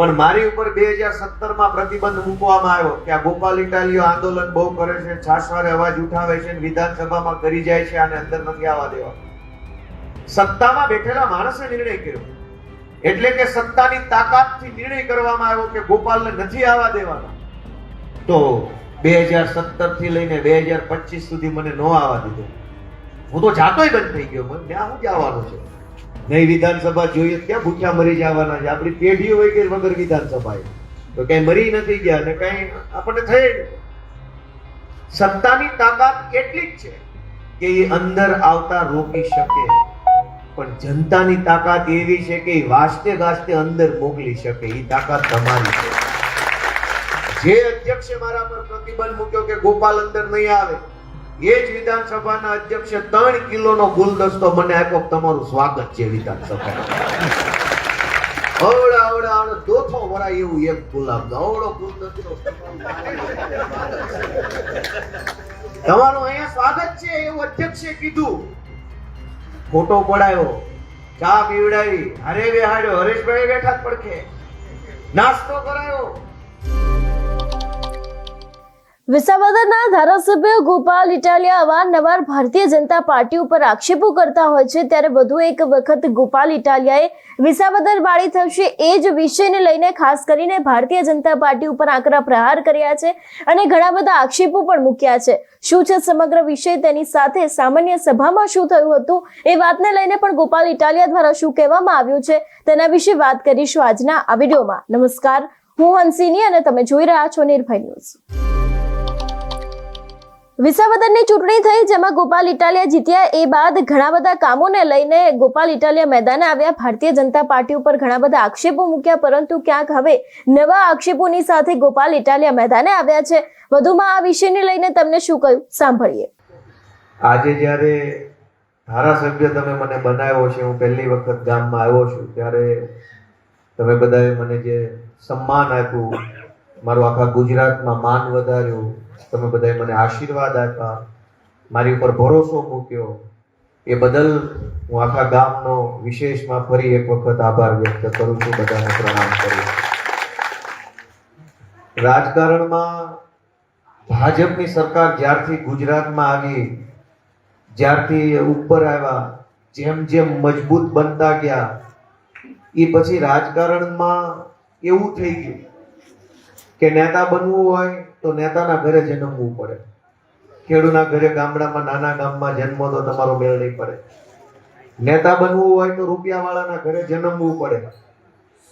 પણ મારી ઉપર બે હજાર સત્તરમાં પ્રતિબંધ મૂકવામાં આવ્યો કે આ ગોપાલ ઇટાલીઓ આંદોલન બહુ કરે છે, છાસવારે અવાજ ઉઠાવે છે વિધાનસભામાં કરી જાય છે, આને અંદર નથી આવવા દેવા. સત્તામાં બેઠેલા માણસે નિર્ણય કર્યો. એટલે કે સત્તાની તાકાતથી નિર્ણય કરવામાં આવ્યો કે ગોપાલને નથી આવવા દેવાના. તો બે હજાર સત્તરથી લઈને બે હજાર પચીસ સુધી મને ન આવવા દીધો. હું તો જાતોય બંધ થઈ ગયો. મને ત્યાં શું જવાનું છે. નહીં, વિધાનસભા જોઈએ ક્યાં ભૂખ્યા મરી જવાના છે? આપણી પેઢીઓ હોય કે વગર વિધાનસભાએ? તો કઈ મરી નથી ગયા ને કઈ આપણને થઈ સત્તાની તાકાત એટલી જ છે કે એ અંદર આવતા રોકી શકે. પણ જનતાની તાકાત એવી છે કે એ વાસ્તે ગાસ્તે અંદર મોકલી શકે. એ તાકાત તમારી છે. જે અધ્યક્ષે મારા પર પ્રતિબંધ મૂક્યો કે ગોપાલ અંદર નહીં આવે એ જ વિધાનસભાના અધ્યક્ષે ત્રણ કિલોનો ગુલદસ્તો મને આપ્યો, તમારું સ્વાગત છે વિધાનસભા અવડા અવડા અવડા દોથો વરા એવું એક ગુલાબ અવડો ગુલદસ્તો. તમારું અહીંયા સ્વાગત છે એવું અધ્યક્ષે કીધું. ફોટો પડાયો, ચા પીવડાવી, હરે બેહાડ્યો હરેશભાઈ બેઠા પડખે. નાસ્તો કરાયો. વિસાવદરના ધારાસભ્ય ગોપાલ ઇટાલિયા અવારનવાર ભારતીય જનતા પાર્ટી ઉપર આક્ષેપો કરતા હોય છે, ત્યારે વધુ એક વખત ગોપાલ ઇટાલિયાએ વિસાવદર વાળી થશે એ જ વિષયને લઈને ખાસ કરીને ભારતીય જનતા પાર્ટી ઉપર આકરા પ્રહાર કર્યા છે અને ઘણા બધા આક્ષેપો પણ મૂક્યા છે. શું છે સમગ્ર વિષય તેની સાથે સામાન્ય સભામાં શું થયું હતું એ વાતને લઈને પણ ગોપાલ ઇટાલિયા દ્વારા શું કહેવામાં આવ્યું છે તેના વિશે વાત કરીશું આજના આ વિડીયોમાં. નમસ્કાર, હું હંસિની અને તમે જોઈ રહ્યા છો નિર્ભય ન્યૂઝ. વિસાવદરની ચૂંટણી થઈ, જેમાં ગોપાલ ઇટાલિયા જીત્યા. એ બાદ ઘણા બધા કામોને લઈને ગોપાલ ઇટાલિયા મેદાને આવ્યા. ભારતીય જનતા પાર્ટી ઉપર ઘણા બધા આક્ષેપો મૂક્યા, પરંતુ ક્યાંક હવે નવા આક્ષેપોની સાથે ગોપાલ ઇટાલિયા મેદાને આવ્યા છે. વધુમાં આ વિષયને લઈને તમને શું કહ્યું? સાંભળીએ. આજે જ્યારે ધારાસભ્ય તમે મને બનાવ્યો છે, હું પહેલી વખત ગામમાં આવ્યો છું, ત્યારે તમે બધાએ મને જે સન્માન આપ્યું, મારું આખા ગુજરાતમાં માન વધાર્યું તમે બધાએ મને આશીર્વાદ આપ્યા, મારી ઉપર ભરોસો મૂક્યો. એ બદલ હું આખા ગામનો વિશેષમાં ફરી એક વખત આભાર વ્યક્ત કરું છું, બધાને પ્રણામ કરું રાજકારણમાં ભાજપની સરકાર જ્યારથી ગુજરાતમાં આવી, જ્યારથી ઉપર આવ્યા, જેમ જેમ મજબૂત બનતા ગયા એ પછી રાજકારણમાં એવું થઈ ગયું કે નેતા બનવું હોય તો નેતાના ઘરે જન્મવું પડે. ખેડૂના ઘરે ગામડામાં, નાના ગામમાં જન્મો તો તમારો મેળ નહીં પડે. નેતા બનવું હોય તો રૂપિયાવાળાના ઘરે જન્મવું પડે.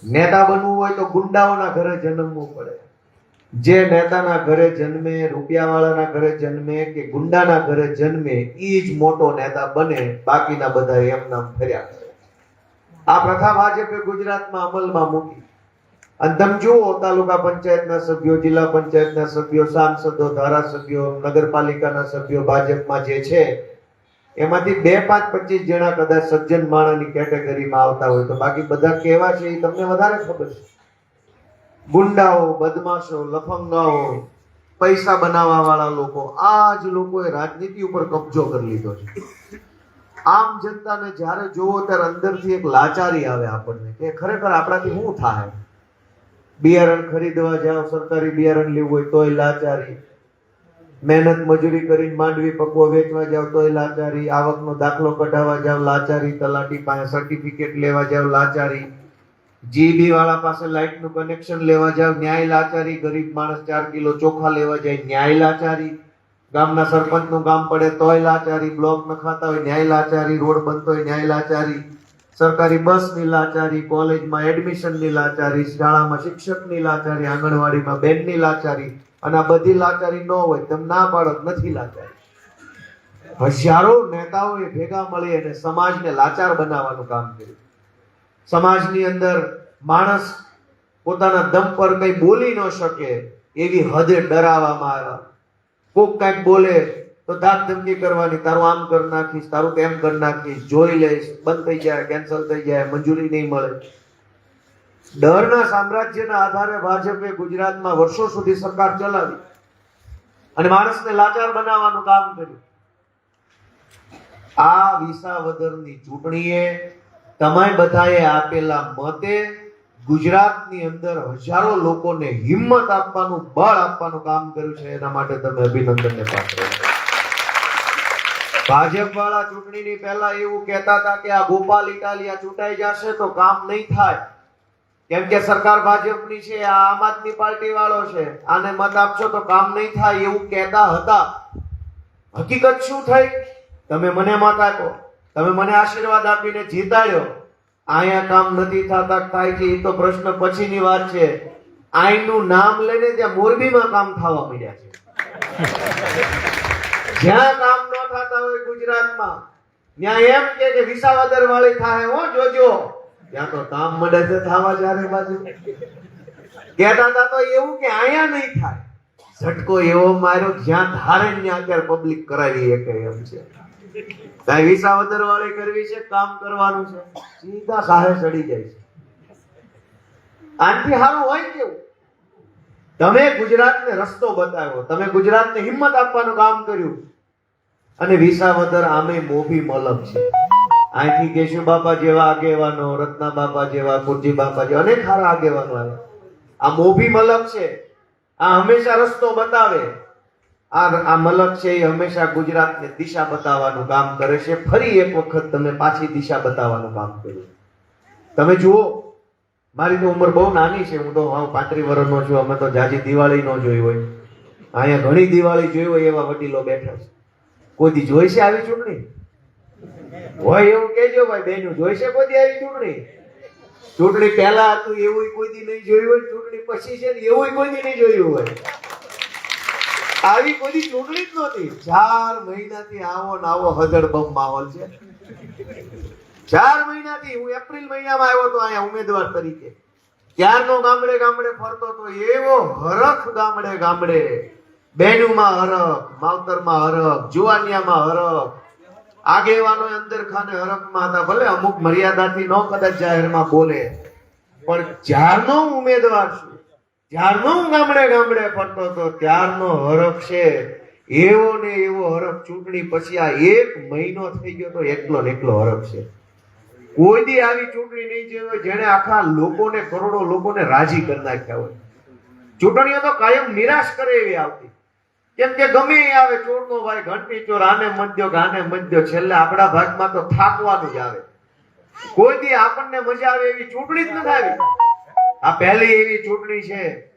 નેતા બનવું હોય તો ગુંડાઓના ઘરે જન્મવું પડે. જે નેતાના ઘરે જન્મે, રૂપિયાવાળાના ઘરે જન્મે કે ગુંડાના ઘરે જન્મે એ જ મોટો નેતા બને, બાકીના બધા એમ નામ ફર્યા કરે. આ પ્રથા ભાજપે ગુજરાતમાં અમલમાં મૂકી. અને તમે જુઓ, તાલુકા પંચાયતના સભ્યો, જિલ્લા પંચાયતના સભ્યો, સાંસદો, ધારાસભ્યો, નગરપાલિકાના સભ્યો, ભાજપમાં જે છે, એમાંથી બે પાંચ પચીસ જણા કદાચ સજ્જન માણાની કેટેગરીમાં આવતા હોય તો બાકી બધા કેવા છે એ તમને વધારે ખબર છે. ગુંડાઓ, બદમાશો, લફંગાઓ, પૈસા બનાવવા વાળા લોકો, આ જ લોકોએ રાજનીતિ ઉપર કબજો કરી લીધો છે. આમ જનતાને જ્યારે જોવો ત્યારે અંદરથી એક લાચારી આવે આપણને કે ખરેખર આપણાથી શું થાય? બિયારણ ખરીદવા જાઓ, સરકારી બિયારણ લેવું હોય તોય લાચારી. મહેનત મજૂરી કરીને માંડવી પકવો, વેચવા જાવ તોય લાચારી. આવકનો દાખલો કઢાવવા જાવ લાચારી. તલાટી પાસે સર્ટિફિકેટ લેવા જાવ લાચારી. જીબી વાળા પાસે લાઇટનું કનેક્શન લેવા જાવ ન્યાય લાચારી. ગરીબ માણસ ચાર કિલો ચોખા લેવા જાય, ન્યાય લાચારી. ગામના સરપંચનું ગામ પડે તોય લાચારી. બ્લોક નખાતા હોય, ન્યાય લાચારી. રોડ બનતો હોય, ન્યાય લાચારી. સરકારી બસની લાચારી, કોલેજમાં એડમિશનની લાચારી, શાળામાં શિક્ષકની લાચારી, આંગણવાડીમાં બેનની લાચારી અને આ બધી લાચારી ન હોય તેમ ના બાળક નથી લાચારી. હજારો નેતાઓએ ભેગા મળી અને સમાજને લાચાર બનાવવાનું કામ કર્યું. સમાજની અંદર માણસ પોતાના દમ પર કઈ બોલી ન શકે એવી હદે ડરાવવામાં આવ્યા. કોક કાંઈક બોલે તો ધાક ધમકી કરવાની, તારું આમ કરી નાખીશ, તારું તેમ કરી નાખીશ, જોઈ લઈશ, બંધ થઈ જાય કેન્સલ થઈ જાય, મંજૂરી નહીં મળે. ડરના સામ્રાજ્યના આધારે ભાજપે ગુજરાતમાં વર્ષો સુધી સરકાર ચલાવી અને માણસને લાચાર બનાવવાનું કામ કર્યું. આ વિસાવદરની ચૂંટણીએ તમે બધાએ આપેલા મતે ગુજરાતની અંદર હજારો લોકોને હિંમત આપવાનું, બળ આપવાનું કામ કર્યું છે. એના માટે તમે અભિનંદનને પાત્ર. ભાજપ વાળા ચૂંટણીની પહેલા એવું કહેતા હતા કે આ ગોપાલ ઇટાલિયા ચૂંટાઈ જશે તો કામ નહીં થાય. કેમ કે સરકાર ભાજપની છે, આ આમ આદમી પાર્ટી વાળો છે, આને મત આપશો તો કામ નહીં થાય એવું કહેતા હતા. હકીકત શું થઈ? તમે મને મત આપો. તમે મને આશીર્વાદ આપીને જીતાડ્યો. અહીંયા કામ નથી થતા થાય છે એ તો પ્રશ્ન પછીની વાત છે. આઈનું નામ લઈને ત્યાં મોરબીમાં કામ થવા મળ્યા છે. જ્યાં કામ ન થતા હોય ગુજરાતમાં, ત્યાં એમ કે કે વિસાવદર વાળી થાય હો, જોજો. ત્યાં તો કામ મળે છે થવા ચારે બાજુ. કહેતા હતા તો એવું કે અહીંયા નહીં થાય. ઝટકો એવો માર્યો જ્યાં ધારે ત્યાં અત્યારે પબ્લિક કરાવી શકે એમ છે. કાંઈ વિસાવદર વાળી કરવી છે, કામ કરવાનું છે. સીધા સાહે ચડી જાય છે. આનથી સારું હોય કેવું? તમે ગુજરાતને રસ્તો બતાવ્યો. તમે ગુજરાતને હિંમત આપવાનું કામ કર્યું. અને વિસાવદર આમે મોભી મલમ છે. અહીંથી કેશુ બાપા જેવા આગેવાનો, રત્ના બાપા જેવા, કુરજી બાપા જેવા, અનેક સારા આગેવાનો આવ્યા. આ મોભી મલક છે. આ હંમેશા રસ્તો બતાવે. આ આ મલક છે એ હંમેશા ગુજરાતને દિશા બતાવવાનું કામ કરે છે. ફરી એક વખત તમે પાછી દિશા બતાવવાનું કામ કર્યું. તમે જુઓ મારી તો ઉંમર બહુ નાની છે, હું તો હાવ પાંત્રીસ વર્ષનો છું, અમે તો જાજી દિવાળી નો જોઈ હોય. અહીંયા ઘણી દિવાળી જોઈ હોય એવા વડીલો બેઠા છે. કોઈ જોઈ છે આવી ચૂંટણી? હોય એવું કેજો ભાઈ, બેનું જોઈ છે કોઈ આવી ચૂંટણી? ચૂંટણી પહેલા હતું, એવું કોઈ નહીં જોયું હોય, ચૂંટણી પછી છે ને એવું કોઈ દી નહીં જોયું હોય. આવી કોઈ ચૂંટણી જ નહોતી. ચાર મહિનાથી આવો ને આવો હજડબમ માહોલ છે. ચાર મહિનાથી હું એપ્રિલ મહિનામાં આવ્યો હતો અહીંયા ઉમેદવાર તરીકે. ત્યારનો ગામડે ગામડે ફરતો તો એવો હરખ ગામડે ગામડે. બેનુમાં હરખ, માવતરમાં હરખ, જુવાનિયામાં હરખ. આગેવાનો અંદર ખાને હરખમાં હતા, ભલે અમુક મર્યાદાથી ન કદાચ જાહેરમાં બોલે. પણ જ્યારનો ઉમેદવાર છું, જ્યારનો હું ગામડે ગામડે ફરતો હતો, ત્યારનો હરખ છે. એવો ને એવો હરખ ચૂંટણી પછી આ એક મહિનો થઈ ગયો તો એકલો ને એકલો હરખ છે. કોઈ દી આવી ચૂંટણી નહીં જોઈ હોય જેણે આખા લોકોને, કરોડો લોકોને રાજી કરી નાખ્યા હોય. ચૂંટણીઓ તો કાયમ નિરાશ કરે એવી આવતી. કેમ કે ગમે આવે ચોરનો ભાઈ ઘંટી ચોર, આને મધ્યો કે આને મધ્યો છેલ્લે આપણા ભાગમાં તો થાકવાનું જ આવે. કોઈ દી આપણને મજા આવે એવી ચૂંટણી જ નથી આવી. આ પહેલી એવી ચૂંટણી છે.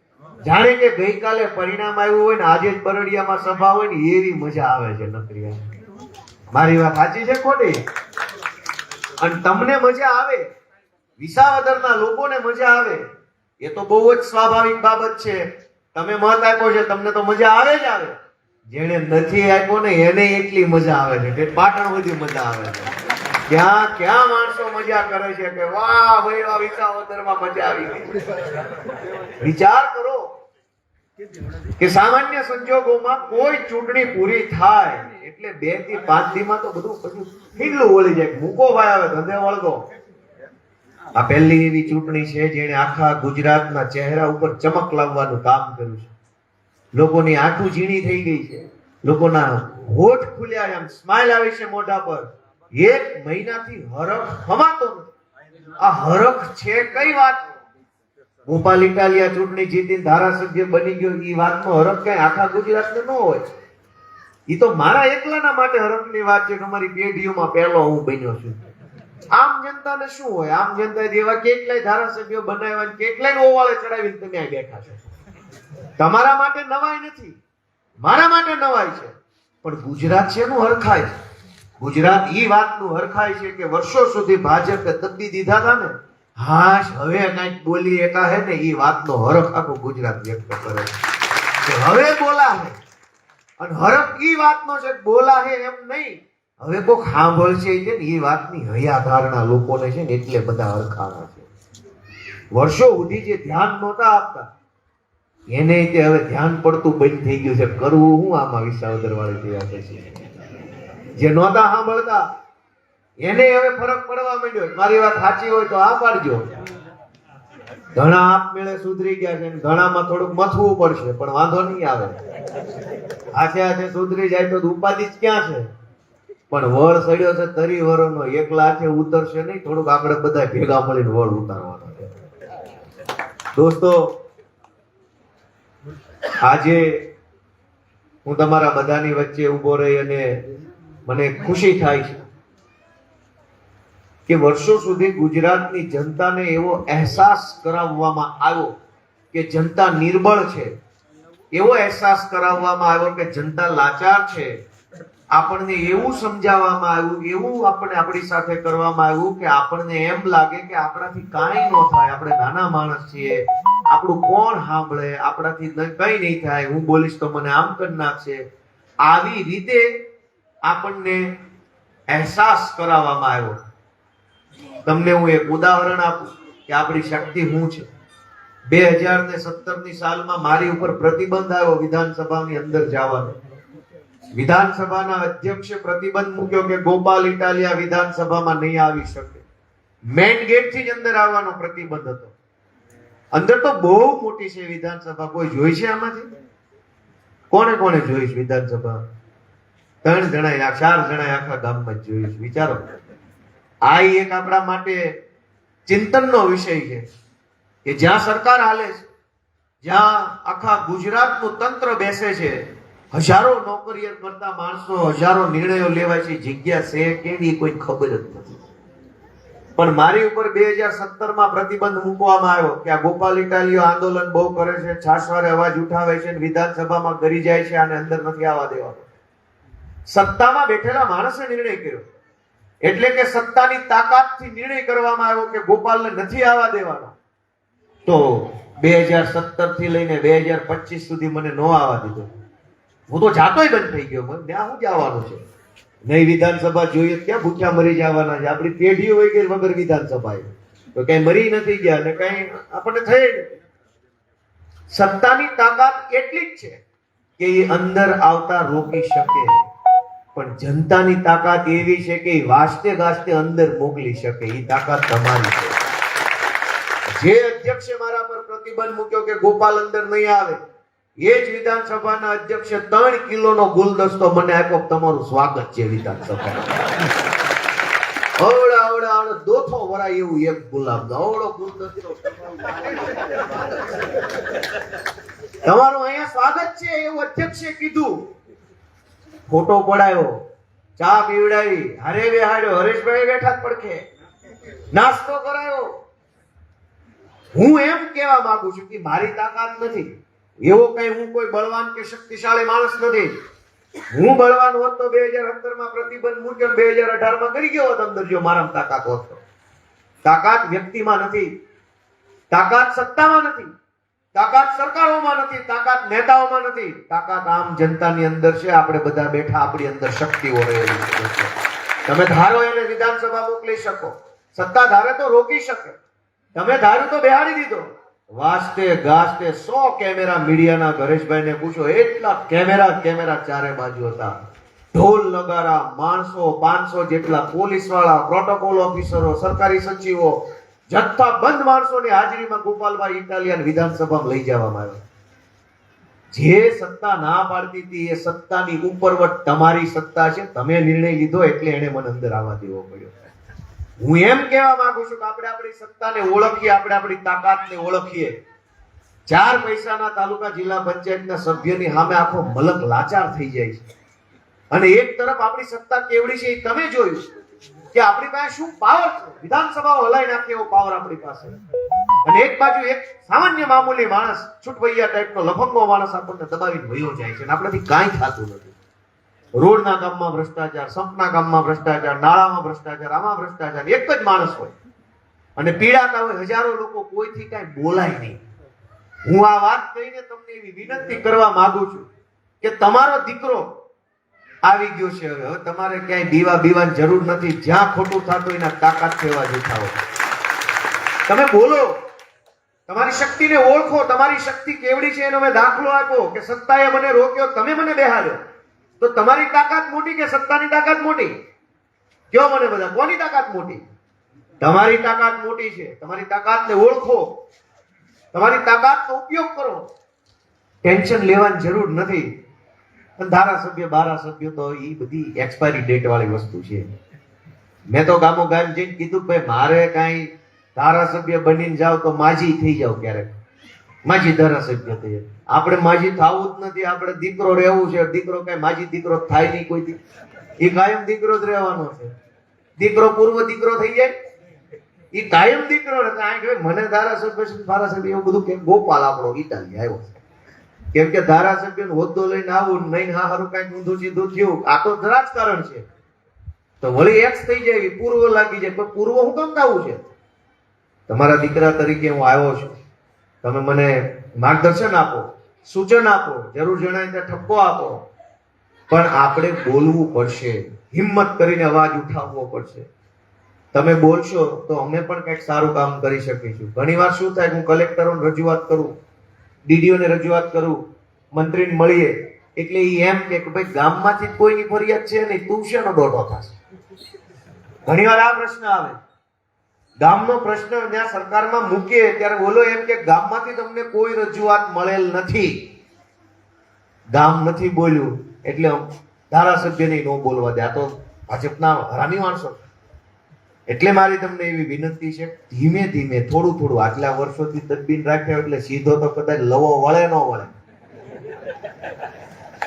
જાણે કે ગઈકાલે પરિણામ આવ્યું હોય ને, આજે જ બરડિયામાં સભા હોય ને, એવી મજા આવે છે નકરી. મારી વાત સાચી છે ખોટી? અને તમને મજા આવે. વિસાવદરના લોકોને મજા આવે. એ તો બહુ જ સ્વાભાવિક બાબત છે. તમે મત આપ્યો છે, તમને તો મજા આવે જ આવે. જેણે નથી આપ્યો ને એને એટલી મજા આવે છે કે પાટણ બધી મજા આવે છે. ક્યાં ક્યાં માણસો મજા કરે છે કે વાહ, ભાઈ વાહ વિસાવદરમાં મજા આવી ગઈ. વિચાર કરો. કે સામાન્ય સંજોગોમાં કોઈ ચૂંટણી પૂરી થાય એટલે બેથી પાંચથી માં તો બધું બધું ખીલ્લું વળી જાય. મૂકો ભાઈ આવે ધંધે વળગો. આ પહેલી એવી ચૂંટણી છે જેણે આખા ગુજરાતના ચહેરા ઉપર ચમક લાવવાનું કામ કર્યું છે. લોકોની આંખું ઝીણી થઈ ગઈ છે. લોકોના હોઠ ખુલ્યા આમ સ્માઇલ આવી છે મોઢા પર. એક મહિનાથી હરખ નથી. આ હરખ છે કઈ વાત? ગોપાલ ઇટાલિયા ચૂંટણી જીતીને ધારાસભ્ય બની ગયો એ વાતનો હરખ કઈ આખા ગુજરાતને ન હોય એ તો મારા એકલાના માટે હરખની વાત છે કે અમારી પેઢીઓમાં પહેલો હું બન્યો છું. આમ જનતાને શું હોય? આમ જનતા એવા કેટલાય ધારાસભ્યો બનાવ્યા કેટલાય ઓવાળે ચડાવીને તમે આ બેઠા છો. તમારા માટે નવાઈ નથી. મારા માટે નવાઈ છે. પણ ગુજરાત છે એનું હરખાય ગુજરાત એ વાતનું હરખાય છે કે વર્ષો સુધી ભાજપે દબી દીધા હતા ને હાશ, હવે કંઈક બોલી એકા હે ને એ વાતનો હરખ આખું ગુજરાત વ્યક્ત કરે છે. હવે બોલા હે અને હરખ ઈ વાતનો છે બોલા હે એમ નહીં. હવે કોક સાંભળશે છે ને એ વાતની હૈયા ધારણા લોકોને છે ને, એટલે બધા હરખાણા છે. વર્ષો સુધી જે ધ્યાન નહોતા આપતા, એને તે હવે ધ્યાન પડતું બંધ થઈ ગયું છે. કરવું હું આમાં વિસાવદર વાળી જેવા પછી જે નહોતા સાંભળતા એને હવે ફરક પડવા માંડ્યો મારી વાત સાચી હોય તો આ પાડજો. ઘણા આપમેળે સુધરી ગયા છે ઘણામાં થોડુંક મથવું પડશે, પણ વાંધો નહીં આવે. આશે આશે સુધરી જાય તો ઉપાધિ ક્યાં છે? પણ વળ સડ્યો છે તરી વરોનો એકલા છે ઉતરશે નહીં, થોડુંક આપણે બધા ભેગા મળીને વળ ઉતારવાનો છે. દોસ્તો, આજે હું તમારા બધાની વચ્ચે ઊભો રહી અને મને ખુશી થાય છે. કે વર્ષો સુધી ગુજરાતની જનતાને એવો અહેસાસ કરાવવામાં આવ્યો કે જનતા નિર્બળ છે. એવો અહેસાસ કરાવવામાં આવ્યો કે જનતા લાચાર છે. આપણને એવું સમજાવવામાં આવ્યું, એવું આપણે આપણી સાથે કરવામાં આવ્યું કે આપણને એમ લાગે કે આપણાથી કાંઈ ન થાય, આપણે નાના માણસ છીએ, આપણું કોણ સાંભળે, આપણાથી કંઈ નહીં થાય, હું બોલીશ તો મને આમ કરી નાખશે. આવી રીતે આપણને અહેસાસ કરાવવામાં આવ્યો. તમને હું એક ઉદાહરણ આપું કે આપણી શક્તિ શું છે? બે હજાર ને સત્તરની સાલમાં મારી ઉપર પ્રતિબંધ આવ્યો વિધાનસભાની અંદર જવાનો. વિધાનસભાના અધ્યક્ષે પ્રતિબંધ મૂક્યો કે ગોપાલ ઇટાલિયા વિધાનસભામાં નહીં આવી શકે. મેઇન ગેટથી જ અંદર આવવાનો પ્રતિબંધ હતો. અંદર તો બહુ મોટી છે વિધાનસભા. કોઈ જોઈ છે આમાંથી? કોને કોને જોઈશ વિધાનસભા? ત્રણ જણા ચાર જણા આખા ગામમાં જ જોયું છે. વિચારો. આ એક આપણા માટે ચિંતનનો વિષય છે કે જ્યાં સરકાર હાલે છે, જ્યાં આખા ગુજરાતનું તંત્ર બેસે છે, હજારો નોકરીઓ કરતા માણસો, હજારો નિર્ણયો લેવાય છે, જગ્યા છે કેવી કોઈ ખબર જ નથી. પણ મારી ઉપર બે હજાર સત્તરમાં પ્રતિબંધ મૂકવામાં આવ્યો કે આ ગોપાલ ઇટાલીઓ આંદોલન બહુ કરે છે, છાસવારે અવાજ ઉઠાવે છે વિધાનસભામાં કરી જાય છે, આને અંદર નથી આવવા દેવાનો. સત્તામાં બેઠેલા માણસે નિર્ણય કર્યો. એટલે કે સત્તાની તાકાતથી નિર્ણય કરવામાં આવ્યો કે ગોપાલને નથી આવવા દેવાનો. તો બે હજાર સત્તરથી લઈને બે હજાર પચીસ સુધી મને નો આવવા દીધો. હું તો જાતોય બંધ થઈ ગયો. મને ત્યાં શું જવાનું છે? નહીં, વિધાનસભા જોઈએ ક્યાં ભૂખ્યા મરી જવાના છે? આપણી પેઢીઓ હોય ગઈ વગર વિધાનસભા તો કઈ મરી નથી ગયા અને કઈ આપણને થઈ. સત્તાની તાકાત એટલી જ છે કે એ અંદર આવતા રોકી શકે. પણ જનતાની તાકાત એવી છે કે વાસ્તે ગાસ્તે અંદર મોકલી શકે એ તાકાત તમારી છે. જે અધ્યક્ષે મારા પર પ્રતિબંધ મૂક્યો કે ગોપાલ અંદર નહીં આવે, એ જ વિધાનસભાના અધ્યક્ષે ત્રણ કિલોનો ગુલદસ્તો મને આપ્યો તમારું સ્વાગત છે વિધાનસભા અવડા અવડા અવડા દોથો વરાય એવું એક ગુલાબ અવડો ગુલદસ્તો તમારું અહીંયા સ્વાગત છે એવું અધ્યક્ષે કીધું. ફોટો પડાયો, ચા પીવડાવી, હરે બેહાડ્યો હરેશભાઈ બેઠા પડખે. નાસ્તો કરાયો. હું એમ કહેવા માંગુ છું કે મારી તાકાત નથી. એવો કઈ હું કોઈ બળવાન કે શક્તિશાળી માણસ નથી. હું બળવાન હોત તો બે હજાર સત્તરમાં પ્રતિબંધ મુજબ બે હજાર અઢારમાં કરી ગયો હોત અંદર, જો મારામાં તાકાત હોત તાકાત વ્યક્તિમાં નથી. તાકાત સત્તામાં નથી. તાકાત સરકારોમાં નથી, તાકાત નેતાઓમાં નથી. તાકાત આમ જનતાની અંદર છે, આપણે બધા બેઠા આપણી અંદર શક્તિઓ રહેલી છે. તમે ધારો એને વિધાનસભા મોકલી શકો. સત્તા ધારે તો રોકી શકે. તમે ધાર્યું તો બેહાડી દીધો. વાસ્તે ગાસ્તે સો કેમેરા મીડિયાના ગણેશભાઈને પૂછો, એટલા કેમેરા કેમેરા ચારે બાજુ હતા? ઢોલ નગારા, માણસો, પાંચસો જેટલા પોલીસવાળા પ્રોટોકોલ ઓફિસરો, સરકારી સચિવો જથ્થાબંધ માણસોની હાજરીમાં ગોપાલભાઈ ઇટાલિયન વિધાનસભામાં લઈ જવામાં આવ્યા. જે સત્તા ના પાડતી હતી એ સત્તાની ઉપરવટ તમારી સત્તા છે, તમે નિર્ણય લીધો એટલે એને મને અંદર આવવા દેવો પડ્યો. હું એમ કહેવા માંગુ છું કે આપણે આપણી સત્તાને ઓળખીએ, આપણે આપણી તાકાતને ઓળખીએ. ચાર પૈસાના તાલુકા જિલ્લા પંચાયતના સભ્યની સામે આખો મલક લાચાર થઈ જાય છે. અને એક તરફ આપણી સત્તા કેવડી છે એ તમે જોયું કે આપણી પાસે શું પાવર છે? વિધાનસભાઓ હલાઈ નાખે એવો પાવર આપણી પાસે. અને એક બાજુ એક સામાન્ય મામૂલી માણસ છૂટવૈયા ટાઈપનો લફંગો માણસ આપણને દબાવીને વયો જાય છે અને આપણાથી કાંઈ થતું નથી. રોડના કામમાં ભ્રષ્ટાચાર સંપના કામમાં ભ્રષ્ટાચાર, નાળામાં ભ્રષ્ટાચાર, આમાં ભ્રષ્ટાચાર, એક જ માણસ હોય. અને પીડાતા હોય હજારો લોકો કોઈથી કાંઈ બોલાય નહીં. હું આ વાત કહીને તમને એવી વિનંતી કરવા માંગુ છું કે તમારો દીકરો આવી ગયો છે હવે. તમારે ક્યાંય બીવા બીવાની જરૂર નથી. જ્યાં ખોટું થતું એના તાકાત સેવા જૂઠાઓ તમે બોલો. તમારી શક્તિને ઓળખો. તમારી શક્તિ કેવડી છે એનો મેં દાખલો આપ્યો કે સત્તાએ મને રોક્યો, તમે મને બેહાડ્યો. તો તમારી તાકાત મોટી કે સત્તાની તાકાત મોટી? કયો મને બધા? કોની તાકાત મોટી? તમારી તાકાત મોટી છે. તમારી તાકાતને ઓળખો. તમારી તાકાતનો ઉપયોગ કરો. ટેન્શન લેવાની જરૂર નથી. ધારાસભ્ય, બારાસભ્ય તો એ બધી એક્સપાયરી ડેટ વાળી વસ્તુ છે. મેં તો ગામો ગામ જઈને કીધું ભાઈ મારે કાંઈ ધારાસભ્ય બનીને જાવ તો માજી થઈ જાવ ક્યારેક. માજી ધારાસભ્ય થઈ આપણે માજી થવું જ નથી, આપણે દીકરો રહેવું છે. દીકરો કઈ માજી દીકરો થાય નહીં કોઈ. એ કાયમ દીકરો જ રહેવાનો છે. દીકરો પૂર્વ દીકરો થઈ જાય. એ કાયમ દીકરો મને ધારાસભ્ય ધારાસભ્ય, એવું બધું કે ગોપાલ આપણો ઇટાલી આવ્યો છે. કેમ કે ધારાસભ્ય હોદ્દો લઈને આવું નહીં, હા, હારું કંઈક ઊંધું સીધું થયું. આ તો રાજકારણ છે. તો વળી એક્સ થઈ જાય પૂર્વ લાગી જાય. પણ પૂર્વ હું કેમ આવું છે? તમારા દીકરા તરીકે હું આવ્યો છું. તમે મને માર્ગદર્શન આપો, સૂચન આપો, જરૂર જણાય ત્યાં ઠપકો આપો. પણ આપણે બોલવું પડશે. હિંમત કરીને અવાજ ઉઠાવવો પડશે. તમે બોલશો તો અમે પણ કંઈક સારું કામ કરી શકીશું. ઘણીવાર શું થાય, હું કલેક્ટરોને રજૂઆત કરું. ડીડીઓને રજૂઆત કરું, મંત્રીને મળીએ, એટલે એ એમ કે ભાઈ ગામમાંથી કોઈની ફરિયાદ છે નહીં, તું શેનો દોઢો થશે? ઘણીવાર આ પ્રશ્ન આવે. ગામનો પ્રશ્ન જ્યાં સરકારમાં મૂકીએ, ત્યારે બોલો એમ કે ગામમાંથી તમને કોઈ રજૂઆત મળેલ નથી. ગામ નથી બોલ્યું, એટલે ધારાસભ્યને ન બોલવા દે. આ તો ભાજપના હરામી માણસો. એટલે મારી તમને એવી વિનંતી છે, ધીમે ધીમે, થોડું થોડું, આટલા વર્ષોથી તદબીન રાખ્યો એટલે સીધો તો કદાચ લવો વળે ન વળે.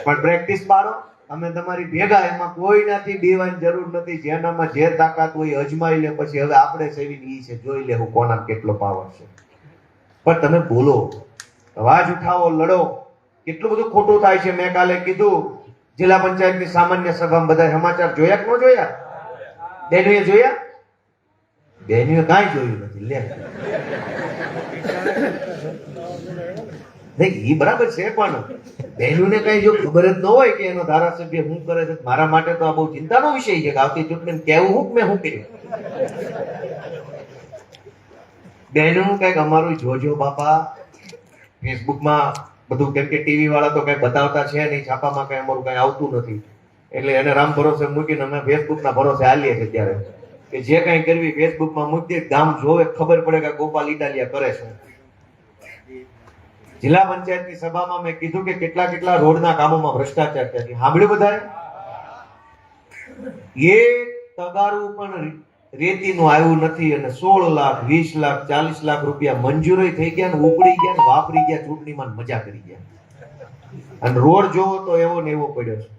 પણ પ્રેક્ટિસ પાડો અમે તમારી ભેગા, એમાં કોઈનાથી બીવાની જરૂર નથી, જેનામાં જે તાકાત હોય અજમાઈ લે, પછી હવે આપણે સેવી ઈ છે, જોઈ લેવું કોના કેટલો પાવર છે. પણ તમે બોલો, અવાજ ઉઠાવો, લડો, કેટલું બધું ખોટું થાય છે, મેં કાલે કીધું, જિલ્લા પંચાયતની સામાન્ય સભામાં બધા સમાચાર જોયા કે ન જોયા? બેનુએ જોયા? બેનુએ કાંઈ જોયું નથી, લે. નહીં, ઈ બરાબર છે, પણ બહેનોને કઈ જો ખબર જ ન હોય કે એનો ધારાસભ્ય શું કરે છે, મારા માટે તો આ બહુ ચિંતાનો વિષય છે કે આવતી ચૂંટણી કેવું હું મેં શું કર્યું? બહેનોનું કંઈક અમારું જોજો બાપા. ફેસબુકમાં બધું કેમ કે ટીવી વાળા તો કઈ બતાવતા છે નહીં, છાપામાં કઈ અમારું કઈ આવતું નથી. એટલે એને રામ ભરોસે મૂકીને અમે ફેસબુકના ભરોસે હાલીએ છીએ ત્યારે. કે જે કઈ કરવી ફેસબુકમાં મૂકી દે, ગામ જોવે ખબર પડે કે ગોપાલ ઇટાલિયા કરે છે. જિલ્લા પંચાયતની સભામાં મેં કીધું કે કેટલા કેટલા રોડના કામોમાં ભ્રષ્ટાચાર થયા સાંભળ્યું બધાએ? એ તગારું પણ રેતીનું આવ્યું નથી અને સોળ લાખ વીસ લાખ ચાલીસ લાખ રૂપિયા મંજૂરી થઈ ગયા ને ઉપડી ગયા ને વાપરી ગયા ચૂંટણીમાં ને મજા કરી ગયા. અને રોડ જોવો તો એવો ને એવો પડ્યો છે.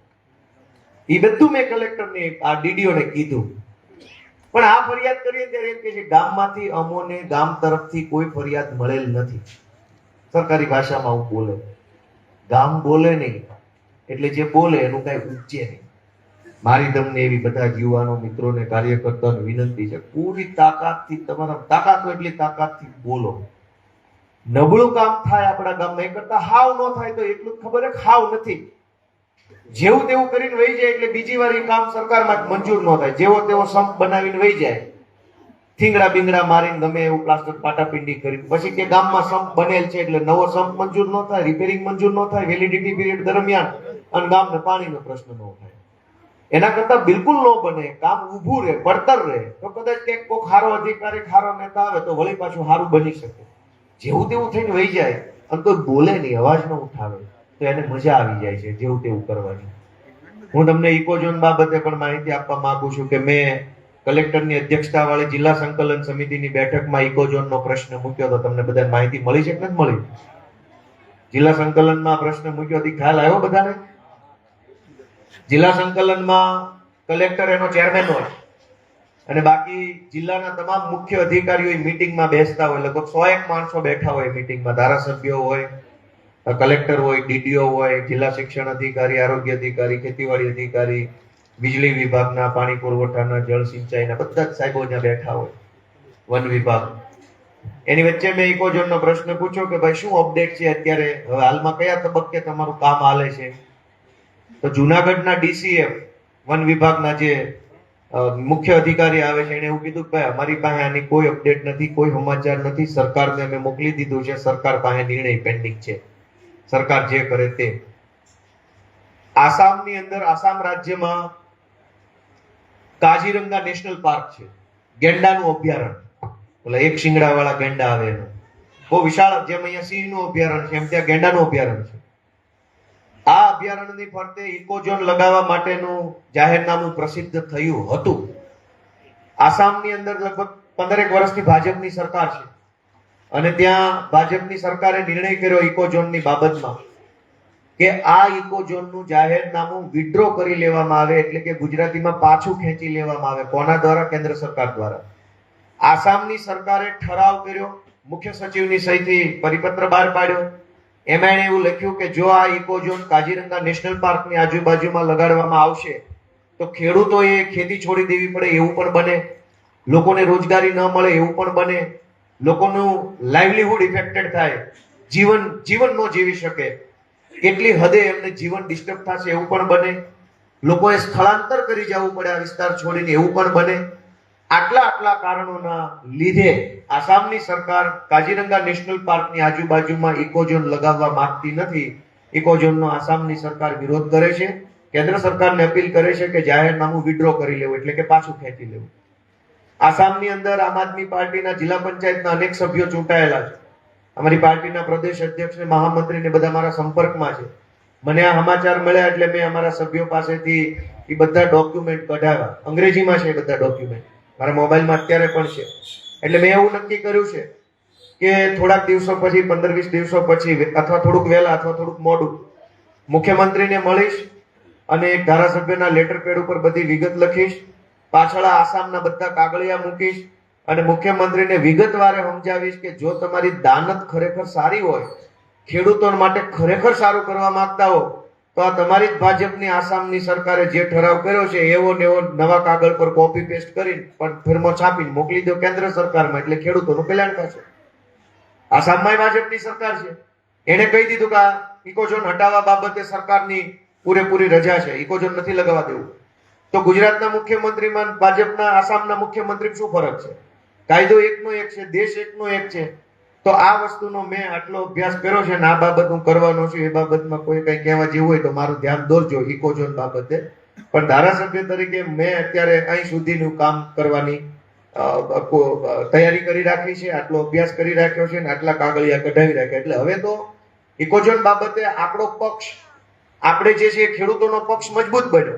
એ બધું મેં કલેક્ટરને આ ડીડીઓને કીધું. પણ આ ફરિયાદ કરીએ ત્યારે એમ કે છે, ગામમાંથી અમોને ગામ તરફથી કોઈ ફરિયાદ મળેલ નથી. સરકારી ભાષામાં હું બોલે. ગામ બોલે નહીં. એટલે જે બોલે એનું કઈ ઉપજે નહીં. મારી તમને એવી બધા યુવાનો મિત્રોને, કાર્યકર્તાઓને વિનંતી છે, પૂરી તાકાતથી, તમારા તાકાત એટલી તાકાતથી બોલો. નબળું કામ થાય આપણા ગામમાં. એ કરતા હાવ ન થાય તો એટલું જ ખબર હાવ નથી. જેવું તેવું કરીને વહી જાય એટલે બીજી વાર એ કામ સરકારમાં મંજૂર ન થાય. જેવો તેવો સંપ બનાવીને વહી જાય, થીંગડા બિંગડા મારીને ગમે એવું પ્લાસ્ટર પાટાપિંડી કરી પછી કે ગામમાં સંપ બનેલ છે એટલે નવો સંપ મંજૂર ન થાય રિપેરિંગ મંજૂર ન થાય વેલિડિટી પીરિયડ દરમિયાન અને ગામને પાણીનો પ્રશ્ન ન થાય. એના કરતા બિલકુલ ન બને કામ ઊભું રહે, પડતર રહે. તો કદાચ ક્યાંક કોઈક ખારો અધિકારી ખારો નેતા આવે તો વળી પાછું સારું બની શકે. જેવું તેવું થઈને વહી જાય અને કોઈ બોલે નહીં, અવાજ ન ઉઠાવે. તો એને મજા આવી જાય છે, જેવું તેવું કરવાની. હું તમને ઇકોઝોન બાબતે પણ માહિતી આપવા માંગુ છું કે મેં કલેક્ટરની અધ્યક્ષતા વાળી જિલ્લા સંકલન સમિતિની બેઠકમાં ઇકોઝોનનો પ્રશ્ન મૂક્યો તો તમને બધાને માહિતી મળી છે કે નથી મળી? જિલ્લા સંકલનમાં પ્રશ્ન મૂક્યો હતી ખ્યાલ આવ્યો બધાને? જિલ્લા સંકલનમાં કલેક્ટર એનો ચેરમેન હોય અને બાકી જિલ્લાના તમામ મુખ્ય અધિકારીઓ મિટિંગમાં બેસતા હોય, લગભગ સો એક માણસો બેઠા હોય મિટિંગમાં, ધારાસભ્યો હોય કલેક્ટર હોય, ડીડીઓ હોય, જિલ્લા શિક્ષણ અધિકારી, આરોગ્ય અધિકારી, ખેતીવાડી અધિકારી, વીજળી વિભાગના, પાણી પુરવઠાના, જળ સિંચાઈના બધા જ સાહેબો ત્યાં બેઠા હોય. વન વિભાગ. એની વચ્ચે મેં ઇકોઝોનનો પ્રશ્ન પૂછ્યો કે ભાઈ શું અપડેટ છે અત્યારે? હવે હાલમાં કયા તબક્કે તમારું કામ હાલે છે? તો જુનાગઢના ડીસીએફ, વન વિભાગના જે મુખ્ય અધિકારી આવે છે, એને એવું કીધું કે અમારી પાસે આની કોઈ અપડેટ નથી, કોઈ સમાચાર નથી, સરકારને અમે મોકલી દીધું છે, સરકાર પાસે નિર્ણય પેન્ડિંગ છે. સરકાર જે કરે તે. આસામની અંદર, આસામ રાજ્યમાં કાજીરંગા નેશનલ પાર્ક છે. ગેંડાનું અભયારણ્ય એટલે એક શિંગડાવાળા ગેંડા આવે એનું. બહુ વિશાળ જેમ અહીંયા સિંહનું અભયારણ્ય છે, એમ ત્યાં ગેંડાનું અભયારણ્ય છે. આ અભયારણ્યની ફરતે ઇકોઝોન લગાવવા માટેનું જાહેરનામું પ્રસિદ્ધ થયું હતું. આસામની અંદર લગભગ પંદરેક વર્ષથી ભાજપની સરકાર છે. અને ત્યાં ભાજપની સરકારે નિર્ણય કર્યો ઇકોઝોનની બાબતમાં કે આ ઇકોઝોનનું જાહેરનામું વિડ્રો કરી લેવામાં આવે, એટલે કે ગુજરાતીમાં પાછું ખેંચી લેવામાં આવે. કોના દ્વારા? કેન્દ્ર સરકાર દ્વારા. આસામની સરકારે ઠરાવ કર્યો, મુખ્ય સચિવની સહીથી પરિપત્ર બહાર પાડ્યો. એમાં એણે એવું લખ્યું કે જો આ ઇકોઝોન કાજીરંગા નેશનલ પાર્કની આજુબાજુમાં લગાડવામાં આવશે, તો ખેડૂતોએ ખેતી છોડી દેવી પડે એવું પણ બને. લોકોને રોજગારી ન મળે એવું પણ બને. લોકોનું લાઇવલીહુડ ઇફેક્ટેડ થાય. જીવન જીવન ન જીવી શકે. કેટલી હદે એમને જીવન ડિસ્ટર્બ થશે એવું પણ બને. લોકોએ સ્થળાંતર કરી જવું પડે આ વિસ્તાર છોડીને એવું પણ બને. આટલા આટલા કારણોના લીધે આસામની સરકાર કાજીરંગા નેશનલ પાર્કની આજુબાજુમાં ઇકોઝોન લગાવવા માંગતી નથી. ઇકોઝોનનો આસામની સરકાર વિરોધ કરે છે. કેન્દ્ર સરકારને અપીલ કરે છે કે જાહેરનામું વિડ્રો કરી લેવું, એટલે કે પાછું ખેંચી લેવું. આસામની અંદર આમ આદમી પાર્ટીના જિલ્લા પંચાયતના અનેક સભ્યો ચૂંટાયેલા છે. અમારી પાર્ટીના પ્રદેશ અધ્યક્ષ ને મહામંત્રી ને બધા મારા સંપર્કમાં છે. મને આ સમાચાર મળ્યા એટલે મેં અમારા સભ્યો પાસેથી એ બધા ડોક્યુમેન્ટ કઢાવ્યા. અંગ્રેજીમાં છે એ બધા ડોક્યુમેન્ટ મારા મોબાઈલમાં અત્યારે પણ છે. એટલે મેં એવું નક્કી કર્યું છે કે થોડાક દિવસો પછી પંદર વીસ દિવસો પછી, અથવા થોડુંક વહેલા અથવા થોડુંક મોડું, મુખ્યમંત્રીને મળીશ અને ધારાસભ્યના લેટર પેડ ઉપર બધી વિગત લખીશ. પાછળ આસામના બધા કાગળિયા મૂકીશ અને મુખ્યમંત્રીને વિગતવારે સમજાવીશ કે જો તમારી દાનત ખરેખર સારી હોય, ખેડૂતો માટે ખરેખર સારું કરવા માંગતા હો, તો આ તમારી જ ભાજપની આસામની સરકારે જે ઠરાવ કર્યો છે, એવો ને એવો નવા કાગળ પર કોપી પેસ્ટ કરીને પણ ફિલ્મો છાપીને મોકલી દો કેન્દ્ર સરકારમાં, એટલે ખેડૂતોનું કલ્યાણ થશે. આસામમાં ભાજપની સરકાર છે. એણે કહી દીધું કે આ ઇકોઝોન હટાવવા બાબતે સરકારની પૂરેપૂરી રજા છે, ઇકોઝોન નથી લગાવવા દેવું. તો ગુજરાતના મુખ્યમંત્રીમાં ભાજપના, આસામના મુખ્યમંત્રી શું ફરક છે? કાયદો એકનો એક છે, દેશ એકનો એક છે. તો આ વસ્તુનો મેં આટલો અભ્યાસ કર્યો છે ને આ બાબત હું કરવાનો છું, એ બાબતમાં કોઈ કઈ કહેવા જેવું હોય તો મારું ધ્યાન દોરજો ઇકોઝોન બાબતે. પણ ધારાસભ્ય તરીકે મેં અત્યારે અહીં સુધીનું કામ કરવાની તૈયારી કરી રાખી છે, આટલો અભ્યાસ કરી રાખ્યો છે ને આટલા કાગળિયા કઢાવી રાખ્યા. એટલે હવે તો ઇકોઝોન બાબતે આપણો પક્ષ, આપણે જે છે ખેડૂતોનો પક્ષ મજબૂત બન્યો.